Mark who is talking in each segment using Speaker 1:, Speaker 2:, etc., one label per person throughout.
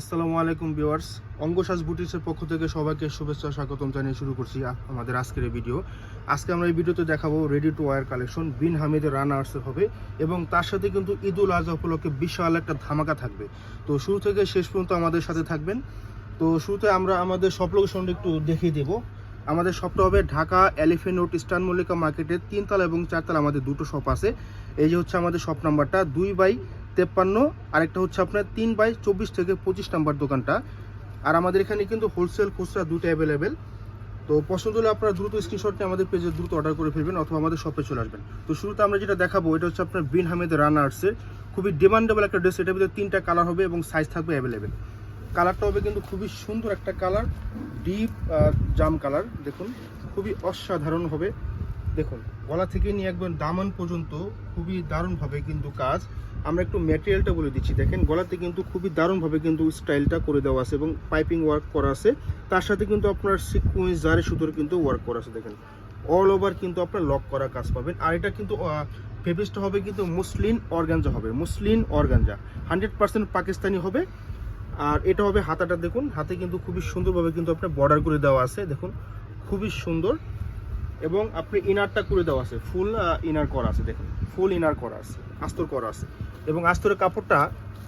Speaker 1: আসসালামু আলাইকুম ভিউয়ার্স। অঙ্গসাজ বুটিক্সের পক্ষ থেকে সবাইকে শুভেচ্ছা, স্বাগতম জানিয়ে শুরু করছি আমাদের আজকের ভিডিও। আজকে আমরা এই ভিডিওতে দেখাবো রেডি টু ওয়ার কালেকশন বিন হামিদের রানা আর্টসের হবে এবং তার সাথে কিন্তু ঈদ উল আজহা উপলক্ষে বিশাল একটা ধামাকা থাকবে। তো শুরু থেকে শেষ পর্যন্ত আমাদের সাথে থাকবেন। তো শুরুতে আমরা আমাদের সব লোকেশনটা একটু দেখিয়ে দেব। আমাদের শপটা হবে Dhaka elephant road, eastern Mallika মার্কেটের তিনতলা এবং চারতলা আমাদের দুটো শপ আছে। এই যে হচ্ছে আমাদের শপ নাম্বারটা দুই বাই তেপ্পান্ন, আরেকটা হচ্ছে আপনার তিন বাই চব্বিশ থেকে পঁচিশ নাম্বার দোকানটা। আর আমাদের এখানে কিন্তু হোলসেল খুচরা দুটো অ্যাভেলেবেল তো পছন্দ হলে আপনারা দ্রুত স্ক্রিনশট নিয়ে আমাদের পেজে দ্রুত অর্ডার করে ফেলবেন অথবা আমাদের শপে চলে আসবেন। তো শুরুতে আমরা যেটা দেখাবো, এটা হচ্ছে আপনার বিন হামেদের রান আর্টসের খুবই ডিমান্ডেবল একটা ড্রেস এটার ভিতরে তিনটা কালার হবে এবং সাইজ থাকবে অ্যাভেলেবেল কালারটা হবে কিন্তু খুবই সুন্দর একটা কালার ডিপ জাম কালার দেখুন। খুবই অসাধারণ হবে। দেখুন, গলা থেকে নিয়ে একবার দামান পর্যন্ত খুবই দারুণভাবে কিন্তু কাজ। আমরা একটু ম্যাটেরিয়ালটা বলে দিচ্ছি। দেখেন, গলাতে কিন্তু খুবই দারুণভাবে কিন্তু স্টাইলটা করে দেওয়া আছে এবং পাইপিং ওয়ার্ক করা আছে। তার সাথে কিন্তু আপনার সিকুয়েন্স জারে সুতোর কিন্তু ওয়ার্ক করা আছে, দেখেন। অল ওভার কিন্তু আপনার লক করা কাজ পাবেন। আর এটা কিন্তু ফেব্রিক্সটা হবে কিন্তু মুসলিন অর্গানজা হবে muslin organza hundred percent Pakistani হবে। আর এটা হবে হাতাটা, দেখুন। হাতে কিন্তু খুবই সুন্দরভাবে কিন্তু আপনার বর্ডার করে দেওয়া আছে, দেখুন। খুবই সুন্দর। এবং আপনি ইনারটা করে দেওয়া আছে। ফুল ইনার করা আছে, দেখুন। ফুল ইনার করা আছে, আস্তর করা আছে। এবং আস্তরের কাপড়টা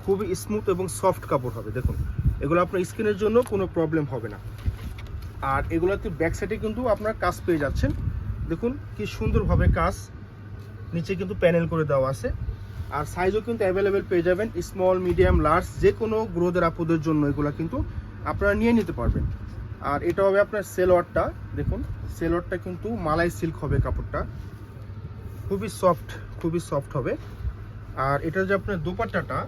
Speaker 1: খুবই স্মুথ এবং সফট কাপড় হবে, দেখুন। এগুলো আপনার স্কিনের জন্য কোনো প্রবলেম হবে না। আর এগুলোতে ব্যাক সাইডে কিন্তু আপনার কাজ পেয়ে যাচ্ছেন। দেখুন, কি সুন্দরভাবে কাজ। নিচে কিন্তু প্যানেল করে দেওয়া আছে। আর সাইজও কিন্তু অ্যাভেলেবেল পেয়ে যাবেন। স্মল মিডিয়াম লার্জ যে কোনো গ্রোদের আপুদের জন্য এগুলো কিন্তু আপনারা নিয়ে নিতে পারবেন। আর এটা হবে আপনার সেলোয়ারটা দেখুন। সেলোয়ারটা কিন্তু মালাই সিল্ক হবে কাপড়টা। খুবই সফট খুবই সফট হবে। আর এটা যে আপনার দোপাট্টাটা,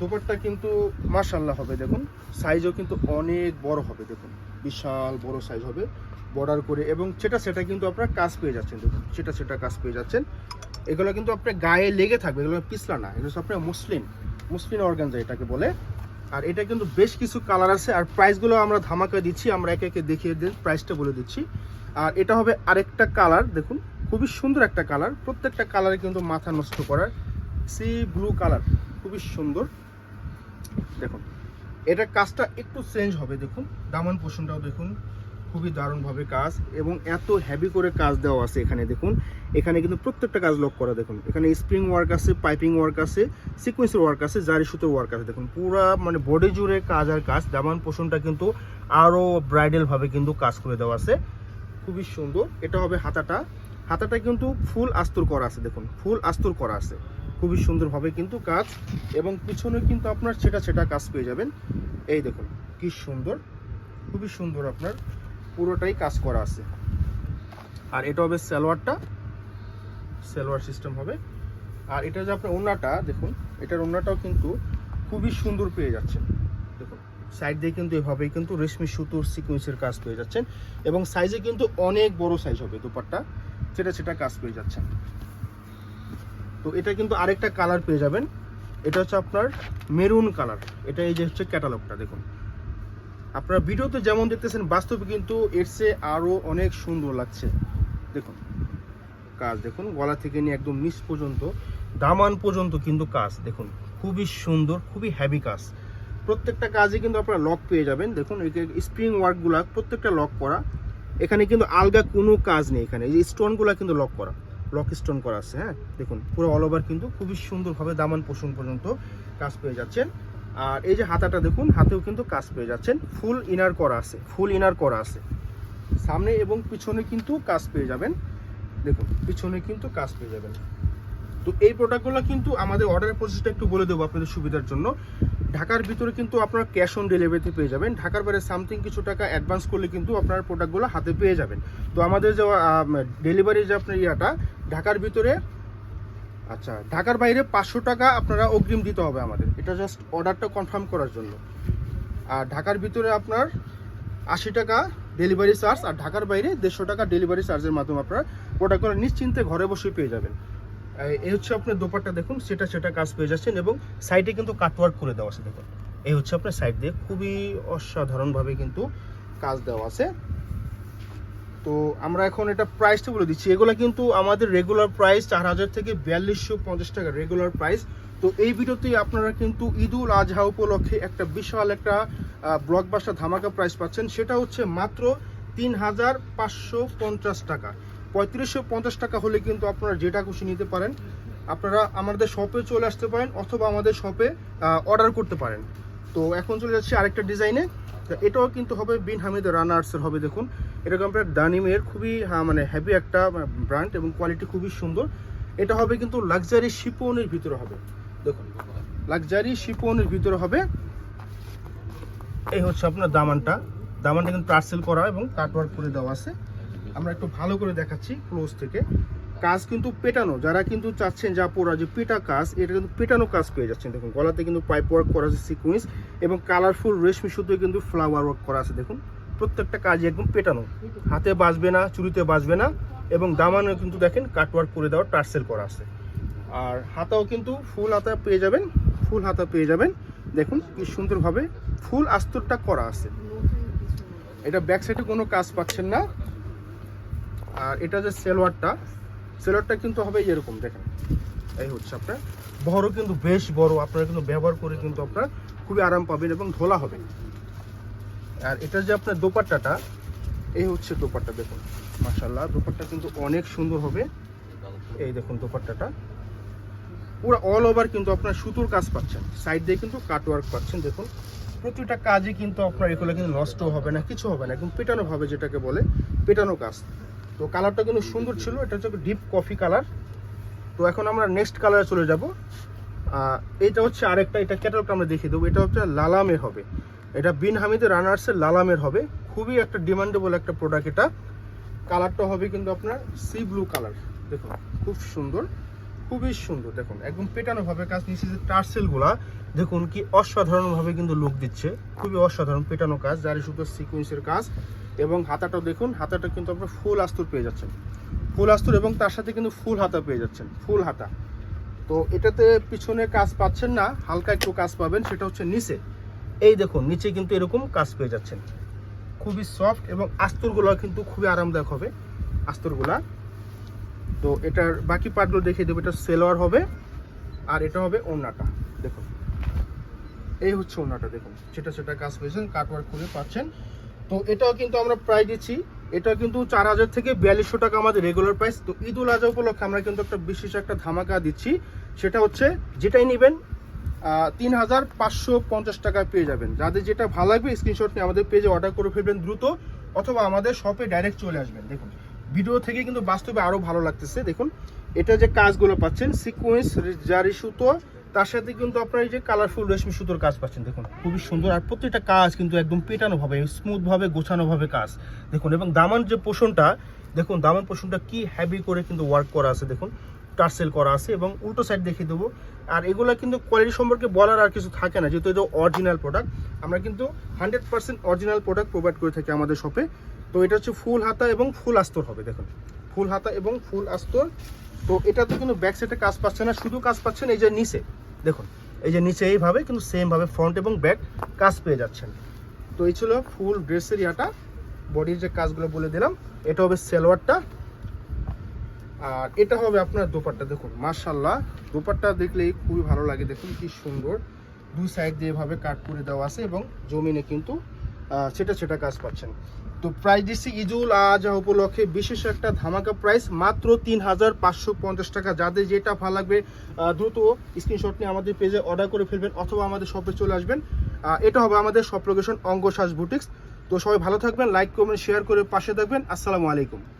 Speaker 1: দোপাট্টা কিন্তু মাশাল্লাহ হবে, দেখুন। সাইজও কিন্তু অনেক বড় হবে, দেখুন। বিশাল বড় সাইজ হবে বর্ডার করে। এবং সেটা সেটা কিন্তু আপনার কাজ পেয়ে যাচ্ছেন, দেখুন। সেটা সেটা কাজ পেয়ে যাচ্ছেন। এগুলো কিন্তু আপনার গায়ে লেগে থাকবে, এগুলো পিছলা না, এগুলো আপনার মুসলিম মুসলিম অর্গানজা এটাকে বলে। আর এটা কিন্তু বেশ কিছু কালার আছে, আর প্রাইসগুলো আমরা ধামাকা দিচ্ছি, আমরা একে একে দেখিয়ে দিন প্রাইসটা বলে দিচ্ছি। আর এটা হবে আরেকটা কালার দেখুন। খুবই সুন্দর একটা কালার। প্রত্যেকটা কালারে কিন্তু মাথা নষ্ট করার সি ব্লু কালার। খুবই সুন্দর। দেখুন এটার কাজটা একটু চেঞ্জ হবে, দেখুন। দামান পোষণটাও দেখুন, খুবই দারুণভাবে কাজ এবং এত হ্যাভি করে কাজ দেওয়া আছে এখানে, দেখুন। এখানে কিন্তু প্রত্যেকটা কাজ লক করা, দেখুন। এখানে স্প্রিং ওয়ার্ক আছে পাইপিং ওয়ার্ক আছে সিকোয়েন্সের ওয়ার্ক আছে, জারি সুতোর ওয়ার্ক আছে, দেখুন। পুরা মানে বডি জুড়ে কাজ আর কাজ, দামান পোষণটা কিন্তু আরও ব্রাইডালভাবে কিন্তু কাজ করে দেওয়া আছে। খুবই সুন্দর। এটা হবে হাতাটা। হাতাটা কিন্তু ফুল আস্তর করা আছে, দেখুন, ফুল আস্তুর করা আছে। খুবই সুন্দরভাবে কিন্তু কাজ, এবং পিছনে কিন্তু আপনার সেটা সেটা কাজ পেয়ে যাবেন। এই দেখুন, কি সুন্দর, খুবই সুন্দর আপনার, পুরোটাই কাজ করা আছে। আর এটা হবে সালোয়ারটা, সালোয়ার সিস্টেম হবে। আর এটা যে আপনার ওনাটা দেখুন, এটার ওনাটাও কিন্তু খুবই সুন্দর পেয়ে দেখুন সাইড দিয়ে কিন্তু এভাবেই কিন্তু রেশমি সুতোর সিকুয়েন্সের কাজ পেয়ে যাচ্ছেন এবং সাইজে কিন্তু অনেক বড় সাইজ হবে দুপাট্টা। সেটা সেটা কাজ পেয়ে যাচ্ছেন। তো এটা কিন্তু আরেকটা কালার পেয়ে যাবেন। এটা হচ্ছে আপনার মেরুন কালার এটা এই যে হচ্ছে ক্যাটালগটা দেখুন। আপনারা ভিডিওতে যেমন দেখতেছেন, বাস্তবে কিন্তু এর চেয়ে আরও অনেক সুন্দর লাগছে। দেখুন, কাজ দেখুন, গলা থেকে নিয়ে একদম নিচ পর্যন্ত, দামান পর্যন্ত কিন্তু কাজ, দেখুন। খুবই সুন্দর, খুবই হ্যাভি কাজ। প্রত্যেকটা কাজে কিন্তু আপনারা লক পেয়ে যাবেন। দেখুন স্প্রিং ওয়ার্কগুলা প্রত্যেকটা লক করা। এখানে কিন্তু আলগা কোনো কাজ নেই এখানে। এই স্টোনগুলো কিন্তু লক করা। লক স্টোন করা আছে হ্যাঁ? দেখুন, পুরো অল ওভার কিন্তু খুবই সুন্দরভাবে দামান পোষণ পর্যন্ত কাজ পেয়ে যাচ্ছেন। আর এই যে হাতাটা দেখুন, হাতেও কিন্তু কাজ পেয়ে যাচ্ছেন। ফুল ইনার করা আছে ফুল ইনার করা আছে। সামনে এবং পিছনে কিন্তু কাজ পেয়ে যাবেন। দেখুন, পিছনে কিন্তু কাজ পেয়ে যাবেন। তো এই প্রোডাক্টগুলো কিন্তু আমাদের অর্ডারের প্রসেসটা একটু বলে দেবো আপনাদের সুবিধার জন্য। ঢাকার ভিতরে কিন্তু আপনারা ক্যাশ অন ডেলিভারিতে পেয়ে যাবেন। ঢাকার বাইরে সামথিং কিছু টাকা অ্যাডভান্স করলে কিন্তু আপনার প্রোডাক্টগুলো হাতে পেয়ে যাবেন। তো আমাদের যে ডেলিভারি যে আপনার ইয়াটা, ঢাকার ভিতরে আচ্ছা ঢাকার বাইরে পাঁচশো টাকা আপনারা অগ্রিম দিতে হবে আমাদের। এটা জাস্ট অর্ডারটা কনফার্ম করার জন্য। আর ঢাকার ভিতরে আপনার আশি টাকা ডেলিভারি চার্জ আর ঢাকার বাইরে দেড়শো টাকা ডেলিভারি চার্জের মাধ্যমে আপনারা প্রোডাক্টগুলো নিশ্চিন্তে ঘরে বসে পেয়ে যাবেন। এই- হচ্ছে আপনার দোপাট্টা দেখুন, সেটা সেটা কাজ পেয়ে যাচ্ছেন এবং সাইডে কিন্তু কাটওয়ার্ক করে দেওয়া আছে, দেখুন। এই হচ্ছে আপনার সাইড দিয়ে খুবই অসাধারণভাবে কিন্তু কাজ দেওয়া আছে। তো আমরা এখন এটা প্রাইসটা বলে দিচ্ছি। এগুলো কিন্তু আমাদের রেগুলার প্রাইস চার হাজার থেকে বিয়াল্লিশশো পঞ্চাশ টাকা রেগুলার প্রাইস তো এই ভিডিওতে আপনারা কিন্তু ঈদুল আজহা উপলক্ষে একটা বিশাল একটা ব্লকবাস্টার ধামাকা প্রাইস পাচ্ছেন। সেটা হচ্ছে মাত্র তিন হাজার পাঁচশো পঞ্চাশ টাকা। পঁয়ত্রিশশো পঞ্চাশ টাকা হলে কিন্তু আপনারা যেটা খুশি নিতে পারেন আপনারা আমাদের শপে চলে আসতে পারেন অথবা আমাদের শপে অর্ডার করতে পারেন। তো এখন চলে যাচ্ছি আরেকটা ডিজাইনে এটাও কিন্তু হবে বিন হামিদ রানার্সের হবে দেখুন। এটা আপনার দানিমের খুবই হ্যাঁ, মানে হ্যাভি একটা ব্র্যান্ড এবং কোয়ালিটি খুবই সুন্দর। এটা হবে কিন্তু লাক্সারি শিপনের ভিতরে হবে দেখুন। লাক্সারি শিপনের ভিতরে হবে। এই হচ্ছে আপনার দামানটা। দামানটা কিন্তু পার্সেল করা এবং কাটওয়ার্ক করে দেওয়া আছে। আমরা একটু ভালো করে দেখাচ্ছি ক্লোজ থেকে। কাজ কিন্তু পেটানো, যারা কিন্তু চাচ্ছেন যা পোড়া যে পেটা কাজ, এটা কিন্তু পেটানো কাজ পেয়ে যাচ্ছেন। দেখুন, গলাতে কিন্তু পাইপ ওয়ার্ক করা আছে সিকুয়েন্স এবং কালারফুল রেশমি সুতোয় কিন্তু ফ্লাওয়ার ওয়ার্ক করা আছে। দেখুন, প্রত্যেকটা কাজ একদম পেটানো। হাতে বাঁচবে না চুরিতে বাজবে না এবং দামানও কিন্তু দেখেন কাটওয়ার্ক করে দেওয়া, টার্সেল করা আছে। আর হাতাও কিন্তু ফুল হাতা পেয়ে যাবেন, ফুল হাতা পেয়ে যাবেন। দেখুন, কি সুন্দরভাবে ফুল আস্তরটা করা আছে। এটা ব্যাক সাইডে কোনো কাজ পাচ্ছেন না। আর এটা যে সেলোয়ারটা সেলোয়ারটা কিন্তু হবে এরকম, দেখেন। এই হচ্ছে আপনার বড় কিন্তু বেশ বড়, আপনারা কিন্তু ব্যবহার করে কিন্তু আপনার খুবই আরাম পাবেন এবং ধোলা হবে। আর এটা যে আপনার দোপাট্টাটা, এই হচ্ছে দোপাট্টা, দেখুন মাশাল্লাহ দোপাট্টা কিন্তু অনেক সুন্দর হবে। এই দেখুন দোপাট্টাটা। পুরো অল ওভার কিন্তু আপনার সুতোর কাজ পাচ্ছেন। সাইড দিয়ে কিন্তু কাটওয়ার্ক পাচ্ছেন, দেখুন। প্রতিটা কাজে কিন্তু আপনার এগুলো কিন্তু নষ্ট হবে না, কিছু হবে না, একদম পেটানো ভাবে যেটাকে বলে, পেটানো কাজ। তো কালারটা কিন্তু সুন্দর ছিল, এটা হচ্ছে ডিপ কফি কালার তো এখন আমরা নেক্সট কালারে চলে যাব। এটা হচ্ছে আরেকটা, এটা ক্যাটালগটা আমরা দেখিয়ে দেবো। এটা হচ্ছে লালামের হবে। এটা বিন হামিদের রানার্সের লালামের হবে। খুবই একটা ডিমান্ডেবল একটা প্রোডাক্ট এটা। কালারটা হবে কিন্তু আপনার সি ব্লু কালার দেখুন, খুব সুন্দর, খুবই সুন্দর। দেখুন, একদম পেটানো ভাবে কাজ নিচে যে টার্সেলগুলা দেখুন কি অসাধারণভাবে কিন্তু লুক দিচ্ছে। খুবই অসাধারণ পেটানো কাজ জারি সুতো সিকুয়েন্সের কাজ। এবং হাতাটা দেখুন, হাতাটা কিন্তু আপনার ফুল আস্তুর পেয়ে যাচ্ছেন। ফুল আস্তুর এবং তার সাথে কিন্তু ফুল হাতা পেয়ে যাচ্ছেন, ফুল হাতা। তো এটাতে পিছনে কাজ পাচ্ছেন না, হালকা একটু কাজ পাবেন, সেটা হচ্ছে নিচে। এই দেখুন, নিচে কিন্তু এরকম কাজ পেয়ে যাচ্ছেন। খুবই সফট এবং আস্তরগুলো কিন্তু খুবই আরামদায়ক হবে, আস্তরগুলা। তো এটার বাকি পার্টগুলো দেখিয়ে দেবো, এটা সেলোয়ার হবে, আর এটা হবে ওড়নাটা, দেখুন। এই হচ্ছে ওড়নাটা, দেখুন। সেটা সেটা কাজ পেয়েছেন, কাটওয়ার্ক করে পাচ্ছেন। তো এটাও কিন্তু আমরা প্রায় দিচ্ছি। এটা কিন্তু চার হাজার থেকে বিয়াল্লিশশো টাকা আমাদের রেগুলার প্রাইস তো ঈদ উল আজহা উপলক্ষে আমরা কিন্তু একটা বিশেষ একটা ধামাকা দিচ্ছি। সেটা হচ্ছে যেটাই নেবেন তিন হাজার পাঁচশো পঞ্চাশ টাকায় পেয়ে যাবেন। যাদের যেটা ভালো লাগবে স্ক্রিনশট নিয়ে আমাদের পেজে অর্ডার করে ফেলবেন দ্রুত, অথবা আমাদের শপে ডাইরেক্ট চলে আসবেন। দেখুন ভিডিও থেকে কিন্তু বাস্তবে আরও ভালো লাগতেছে। দেখুন, এটা যে কাজগুলো পাচ্ছেন সিকোয়েন্স জারি সুতো তার সাথে কিন্তু আপনার এই যে কালারফুল রেশমি সুতোর কাজ পাচ্ছেন, দেখুন, খুবই সুন্দর আর প্রত্যেকটা কাজ কিন্তু একদম পেটানো ভাবে স্মুথ ভাবে গোছানো ভাবে কাজ, দেখুন, এবং দামান যে পোষণটা, দেখুন, দামান পোষণটা কি হ্যাভি করে কিন্তু ওয়ার্ক করা আছে, দেখুন টার্সেল করা আছে, এবং উল্টো সাইড দেখিয়ে দেবো। আর এগুলো কিন্তু কোয়ালিটি সম্পর্কে বলার আর কিছু থাকে না, যেহেতু এটা অরিজিনাল প্রোডাক্ট আমরা কিন্তু hundred percent original product provide করে থাকি আমাদের শপে তো এটা হচ্ছে ফুল হাতা এবং ফুল আস্তর হবে, দেখুন, ফুল হাতা এবং ফুল আস্তর তো এটাতে কিন্তু ব্যাক সাইডে কাজ পাচ্ছে না, শুধু কাজ পাচ্ছেন এই যে নিচে, দেখুন, এই যে নিচে এইভাবে কিন্তু সেম ভাবে ফ্রন্ট এবং ব্যাক কাজ পেয়ে যাচ্ছেন। তো এই ছিল ফুল ড্রেসের ইয়াটা বডির যে কাজগুলো বলে দিলাম, এটা হবে সেলোয়ারটা, আর এটা হবে আপনার দোপাট্টা, দেখুন মার্শাল্লাহ দোপাট্টা দেখলেই খুবই ভালো লাগে, দেখুন কি সুন্দর, দুই সাইড দিয়ে এভাবে কাট করে দেওয়া আছে এবং জমিনে কিন্তু সেটা সেটা কাজ পাচ্ছেন। তো প্রাইস দিচ্ছি ইজুল আজহা উপলক্ষে বিশেষ একটা ধামাকা প্রাইস, মাত্র তিন হাজার পাঁচশো পঞ্চাশ টাকা। যাদের যেটা ভালো লাগবে দ্রুত স্ক্রিনশট নিয়ে আমাদের পেজে অর্ডার করে ফেলবেন অথবা আমাদের শপে চলে আসবেন। এটা হবে আমাদের শপ লোকেশন অঙ্গশ্বাস বুটিক্স তো সবাই ভালো থাকবেন লাইক করবেন শেয়ার করে পাশে থাকবেন। আসসালামু আলাইকুম।